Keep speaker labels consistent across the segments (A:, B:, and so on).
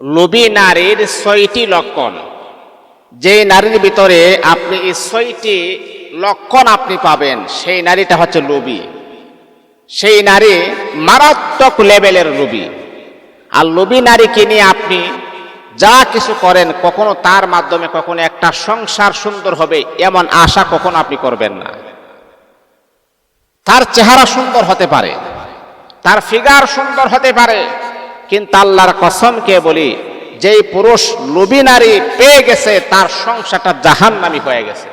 A: লোভী নারীর ছয়টি লক্ষণ। যে নারীর ভিতরে আপনি এই ছয়টি লক্ষণ আপনি পাবেন, সেই নারীটা হচ্ছে লোভী। সেই নারী মারাত্মক লেভেলের লোভী। আর লোভী নারীকে নিয়ে আপনি যা কিছু করেন, কখনো তার মাধ্যমে, কখনো একটা সংসার সুন্দর হবে এমন আশা কখনো আপনি করবেন না। তার চেহারা সুন্দর হতে পারে, তার ফিগার সুন্দর হতে পারে কিন্তু আল্লাহর কসমকে বলি, যেই পুরুষ লোভী নারী পেয়ে গেছে, তার সংসারটা জাহান্নামী হয়ে গেছে।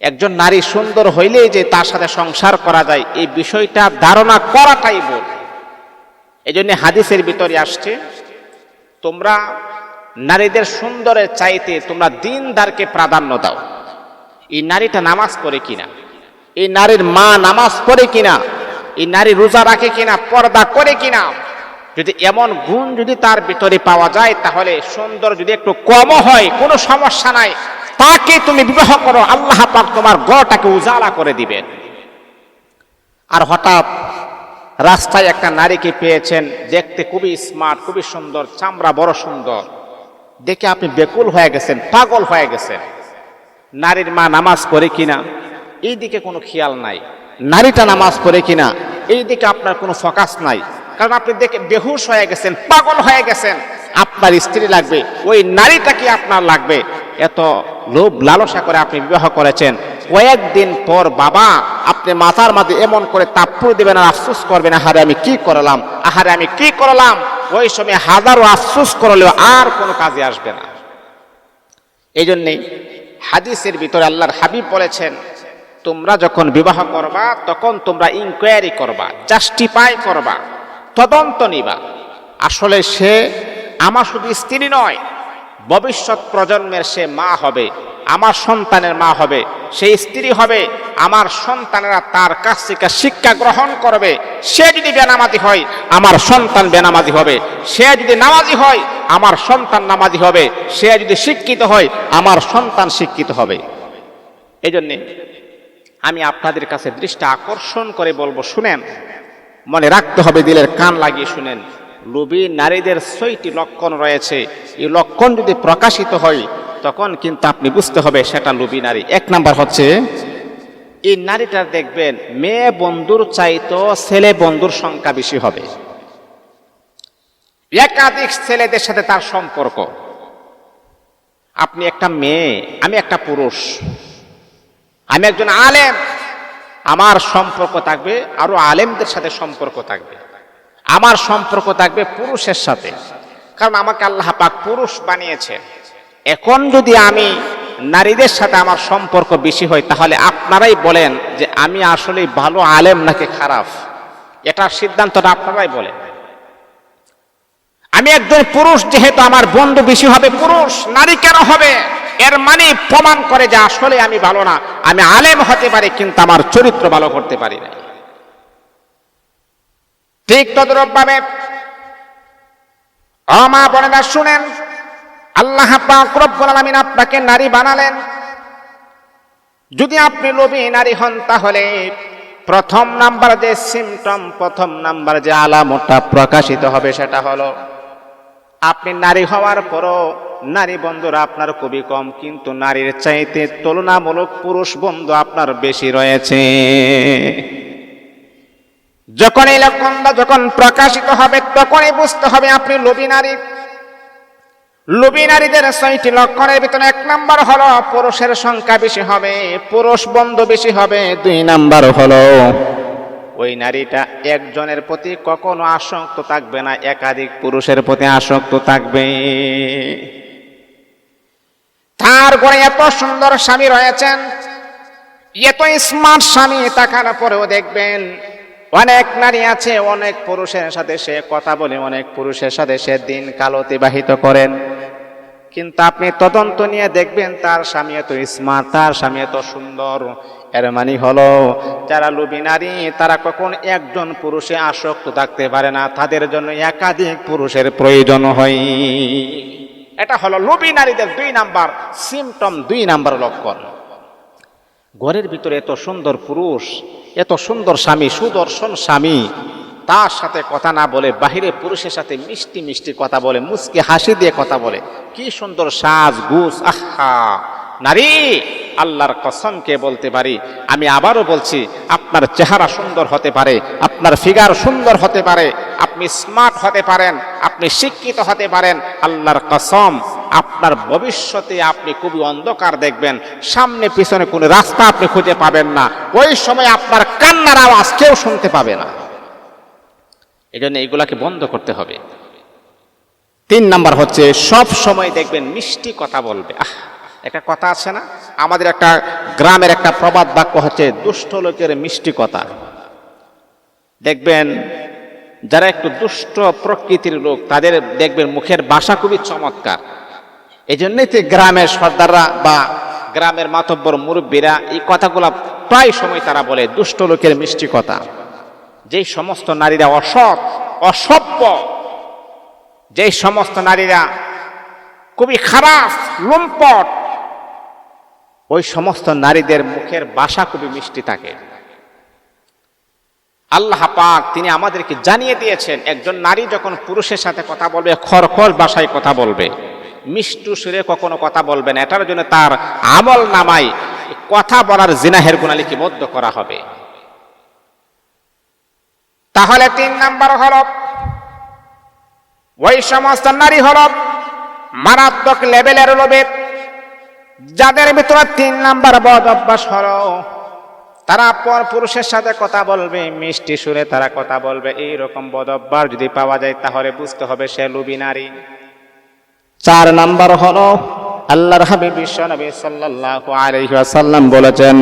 A: একজন নারী সুন্দর হইলেই যে তার সাথে সংসার করা যায়, এই বিষয়টা ধারণা করাটাই ভুল। এই জন্য হাদিসের ভিতরে আসছে, তোমরা নারীদের সুন্দরের চাইতে তোমরা দিনদারকে প্রাধান্য দাও। এই নারীটা নামাজ পড়ে কিনা? এই নারীর মা নামাজ পড়ে কিনা? এই নারী রোজা রাখে কিনা? পর্দা করে কিনা? যদি এমন গুণ যদি তার ভিতরে পাওয়া যায়, তাহলে সুন্দর যদি একটু কমও হয়, কোনো সমস্যা নাই। তাকে তুমি বিবাহ করো, আল্লাহ পাক তোমার গড়টাকে উজালা করে দিবেন। আর হঠাৎ রাস্তায় একটা নারীকে পেয়েছেন, দেখতে খুবই স্মার্ট, খুবই সুন্দর, চামড়া বড় সুন্দর। দেখে আপনি বেকুল হয়ে গেছেন, পাগল হয়ে গেছেন। নারীর মা নামাজ পড়ে কিনা এই দিকে কোনো খেয়াল নাই। নারীটা নামাজ পড়ে কিনা এই দিকে আপনার কোনো ফোকাস নাই। কারণ আপনি দেখে বেহুশ হয়ে গেছেন, পাগল হয়ে গেছেন। আপনার স্ত্রী লাগবে, ওই নারীটাকে আপনার লাগবে? এত লোভ লালসা করে আপনি বিবাহ করেছেন। কয়েকদিন পর বাবা আপনি মাথার মাঝে এমন করে তাপ্পুর দেবেন আর আফসোস করবেন, আহারে আমি কি করলাম? আহারে আমি কি করলাম? ওই সময় হাজারো আফসোস করলেও আর কোনো কাজে আসবে না। এই জন্যেই হাদিসের ভিতরে আল্লাহর হাবিব বলেছেন, তোমরা যখন বিবাহ করবা, তখন তোমরা ইনকোয়ারি করবা জাস্টিফাই করবা। তদন্ত নিবা। আসলে সে আমার শুধু স্ত্রী নয়, ভবিষ্যৎ প্রজন্মের সে মা হবে, আমার সন্তানের মা হবে সেই স্ত্রী হবে, আমার সন্তানেরা তার কাছ থেকে শিক্ষা গ্রহণ করবে, সে যদি বেনামাজি হয়, আমার সন্তান বেনামাজি হবে, সে যদি নামাজি হয়, আমার সন্তান নামাজি হবে, সে যদি শিক্ষিত হয়, আমার সন্তান শিক্ষিত হবে। এই জন্যে আমি আপনাদের কাছে দৃষ্টি আকর্ষণ করে বলব, শুনেন মনে রাখতে হবে, দিলের কান লাগিয়ে শুনেন। লোভী নারীদের ছয়টি লক্ষণ রয়েছে। এই লক্ষণ যদি প্রকাশিত হয়, তখন কিন্তু আপনি বুঝতে হবে সেটা লোভী নারী। এক নাম্বার হচ্ছে, এই নারীটার দেখবেন, মেয়ে বন্ধুর চাইতো ছেলে বন্ধুর সংখ্যা বেশি হবে। একাধিক ছেলেদের সাথে তার সম্পর্ক। আপনি একটা মেয়ে, আমি একটা পুরুষ, আমি একজন আলেম আমার সম্পর্ক থাকবে, আরও আলেমদের সাথে সম্পর্ক থাকবে। আমার সম্পর্ক থাকবে পুরুষের সাথে। কারণ আমাকে আল্লাহ পাক পুরুষ বানিয়েছে এখন যদি আমি নারীদের সাথে আমার সম্পর্ক বেশি হয়, তাহলে আপনারাই বলেন যে আমি আসলে ভালো আলেম নাকি খারাপ। এটার সিদ্ধান্তটা আপনারাই বলেন। আমি একজন পুরুষ, যেহেতু আমার বন্ধু বেশি হবে, পুরুষ নারী কেন হবে? এর মানে প্রমাণ করে যে আসলে আমি ভালো না। আমি আলেম হতে পারি, কিন্তু আমার চরিত্র ভালো করতে পারি না ঠিক তদরূপ ভাবে অমা বোনেরা শুনেন, আল্লাহ পাক রব্বুল আপনাকে নারী বানালেন। যদি আপনি লোভী নারী হন, তাহলে প্রথম নাম্বার যে সিমটম প্রথম নাম্বার যে আলামতটা প্রকাশিত হবে, সেটা হলো আপনি নারী হওয়ার পরও নারী বন্ধুরা, আপনার খুবই কম, কিন্তু নারীর চাইতে তুলনামূলক পুরুষ বন্ধু আপনার বেশি রয়েছে। যখন এই লক্ষণটা যখন প্রকাশিত হবে, তখনই বুঝতে হবে আপনি লোভী নারী। লোভী নারীদের ছয়টি লক্ষণের ভিতরে এক নাম্বার হলো, পুরুষের সংখ্যা বেশি হবে, পুরুষ বন্ধু বেশি হবে, দুই নাম্বার হলো, ওই নারীটা একজনের প্রতি কখনো আসক্ত থাকবে না, একাধিক পুরুষের প্রতি আসক্ত থাকবে। তার ঘরে এত সুন্দর স্বামী রয়েছেন, এত স্মার্ট স্বামী তাকার পরেও দেখবেন, অনেক নারী আছে, অনেক পুরুষের সাথে সে কথা বলে, অনেক পুরুষের সাথে সে দিন কাল অতিবাহিত করেন। কিন্তু আপনি তদন্ত নিয়ে দেখবেন তার স্বামী এত স্মার্ট তার স্বামী এত সুন্দর। এর মানে হলো, যারা লোভী নারী, তারা কখন একজন পুরুষে আসক্ত থাকতে পারে না, তাদের জন্য একাধিক পুরুষের প্রয়োজন হয়। এটা হলো লোভী নারীদের দুই নাম্বার সিমটম দুই নাম্বার লক্ষণ। ঘরের ভিতরে এত সুন্দর পুরুষ, এত সুন্দর স্বামী, সুদর্শন স্বামী, তার সাথে কথা না বলে, বাহিরে পুরুষের সাথে মিষ্টি মিষ্টি কথা বলে মুসকে হাসি দিয়ে কথা বলে, কি সুন্দর সাজ গুস আহা। নারী, আল্লাহর কসমকে বলতে পারি, আমি আবারও বলছি, আপনার চেহারা সুন্দর হতে পারে, আপনার ফিগার সুন্দর হতে পারে আপনি স্মার্ট হতে পারেন, আপনি শিক্ষিত হতে পারেন, আল্লাহর কসম, আপনার ভবিষ্যতে আপনি খুবই অন্ধকার দেখবেন, সামনে পিছনে কোনো রাস্তা আপনি খুঁজে পাবেন না, ওই সময় আপনার কান্নার আওয়াজ কেউ শুনতে পাবে না। এই জন্য এইগুলাকে বন্ধ করতে হবে। তিন নাম্বার হচ্ছে, সব সময় দেখবেন মিষ্টি কথা বলবে। আহ, একটা কথা আছে না? আমাদের একটা গ্রামের একটা প্রবাদ বাক্য হচ্ছে, দুষ্ট লোকের মিষ্টি কথা। দেখবেন যারা একটু দুষ্ট প্রকৃতির লোক, তাদের দেখবেন মুখের ভাষা খুবই চমৎকার। এই জন্যই তো গ্রামের সর্দাররা বা গ্রামের মাতব্বর মুরব্বীরা এই কথাগুলো প্রায় সময় তারা বলে, দুষ্ট লোকের মিষ্টি কথা। যেই সমস্ত নারীরা অসৎ, অসভ্য, যেই সমস্ত নারীরা খুবই খারাপ, লম্পট, ওই সমস্ত নারীদের মুখের বাসা খুবই মিষ্টি থাকে। আল্লাহ পাক তিনি আমাদেরকে জানিয়ে দিয়েছেন, একজন নারী যখন পুরুষের সাথে কথা বলবে, খরখর বাসায় কথা বলবে। মিষ্টু সুরে কখনো কথা বলবে না, এটার জন্য তার আমল নামাই কথা বলার জিনাহের গুণা লিপিবদ্ধ করা হবে। তাহলে তিন নাম্বার হল, ওই সমস্ত নারী হল মারাত্মক লেভেলের লোভে, যাদের ভিতরে তিন নাম্বার বদ অভ্যাস হল তারা পর পুরুষের সাথে কথা বলবে, মিষ্টি সুরে তারা কথা বলবে। এই রকম বদ অভ্যাস যদি পাওয়া যায়, তাহলে বুঝতে হবে সে লুবি নারী। চার নাম্বার হল, আল্লাহর হাবিব বিশ্ব সাল্লাল্লাহু আলাইহি ওয়াসাল্লাম বলেছেন,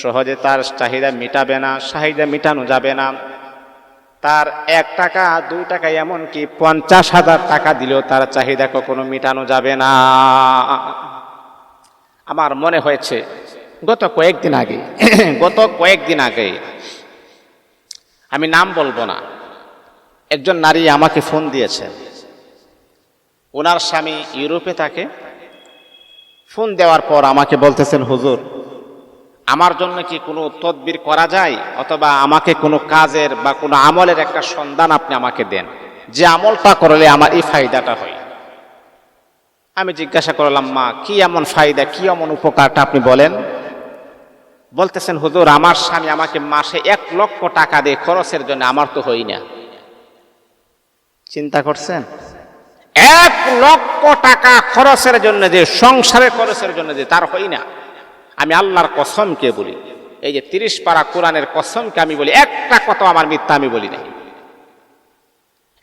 A: সহজে তার চাহিদা মিটাবে না, চাহিদা মিটানো যাবে না। তার এক টাকা, দুই টাকা এমনকি পঞ্চাশ হাজার টাকা দিলেও তার চাহিদা কখনো মিটানো যাবে না। আমার মনে হয়েছে গত কয়েকদিন আগে, গত কয়েকদিন আগে, আমি নাম বলব না। একজন নারী আমাকে ফোন দিয়েছেন ওনার স্বামী ইউরোপে থাকে। ফোন দেওয়ার পর আমাকে বলতেছেন, হুজুর, আমার জন্য কি কোনো তদবির করা যায়? অথবা আমাকে কোনো কাজের বা কোনো আমলের একটা সন্ধান আপনি আমাকে দেন। যে আমলটা করলে আমার এই ফায়দাটা হয়। আমি জিজ্ঞাসা করলাম, মা, কি এমন ফায়দা, কি এমন উপকারটা আপনি বলেন? বলতেছেন হুজুর আমার স্বামী আমাকে মাসে এক লক্ষ টাকা দিয়ে খরচের জন্য আমার তো হই না। চিন্তা করছেন? এক লক্ষ টাকা খরচের জন্য যে সংসারের খরচের জন্য যে তার হই না। আমি আল্লাহর কসমকে বলি? এই যে তিরিশ পারা কোরআনের কসমকে আমি বলি? একটা কথা আমার মিথ্যা আমি বলি নাই।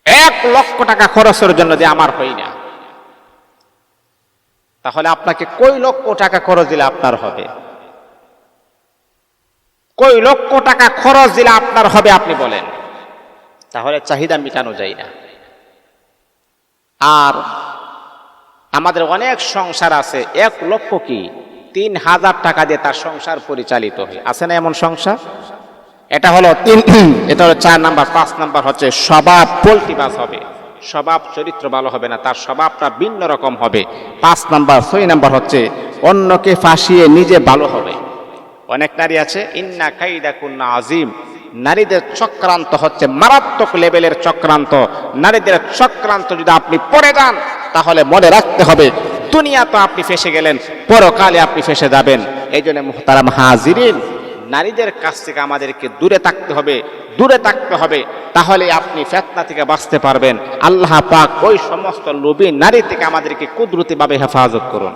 A: এক লক্ষ টাকা খরচের জন্য যে আমার হই না। তাহলে আপনাকে কই লক্ষ টাকা খরচ দিলে আপনার হবে? কই লক্ষ টাকা খরচ দিলে আপনার হবে, আপনি বলেন। তাহলে চাহিদা মেটানো যায় না। আর আমাদের অনেক সংসার আছে, এক লক্ষ কি তিন হাজার টাকা দিয়ে তার সংসার পরিচালিত হয়। আছে না এমন সংসার? এটা হলো তিন, এটা হলো চার নাম্বার, পাঁচ নাম্বার হচ্ছে স্বভাব পোল্টিবাস হবে। স্বভাব চরিত্র ভালো হবে না, তার স্বভাবটা ভিন্ন রকম হবে। পাঁচ নাম্বার, ছয় নাম্বার হচ্ছে অন্যকে ফাঁসিয়ে নিজে ভালো হবে। অনেক নারী আছে, ইন্না কাইদা কুন্না আজিম নারীদের চক্রান্ত হচ্ছে মারাত্মক লেভেলের চক্রান্ত। নারীদের চক্রান্ত যদি আপনি পড়ে যান, তাহলে মনে রাখতে হবে দুনিয়া তো আপনি ফেসে গেলেন, পরকালে আপনি ফেসে যাবেন। এই জন্য মোহতারাম হাজিরিন, নারীদের কাছ থেকে আমাদেরকে দূরে থাকতে হবে, দূরে থাকতে হবে, তাহলে আপনি ফেতনা থেকে বাঁচতে পারবেন। আল্লাহ পাক ওই সমস্ত লোভী নারী থেকে আমাদেরকে কুদরতিভাবে হেফাজত করুন।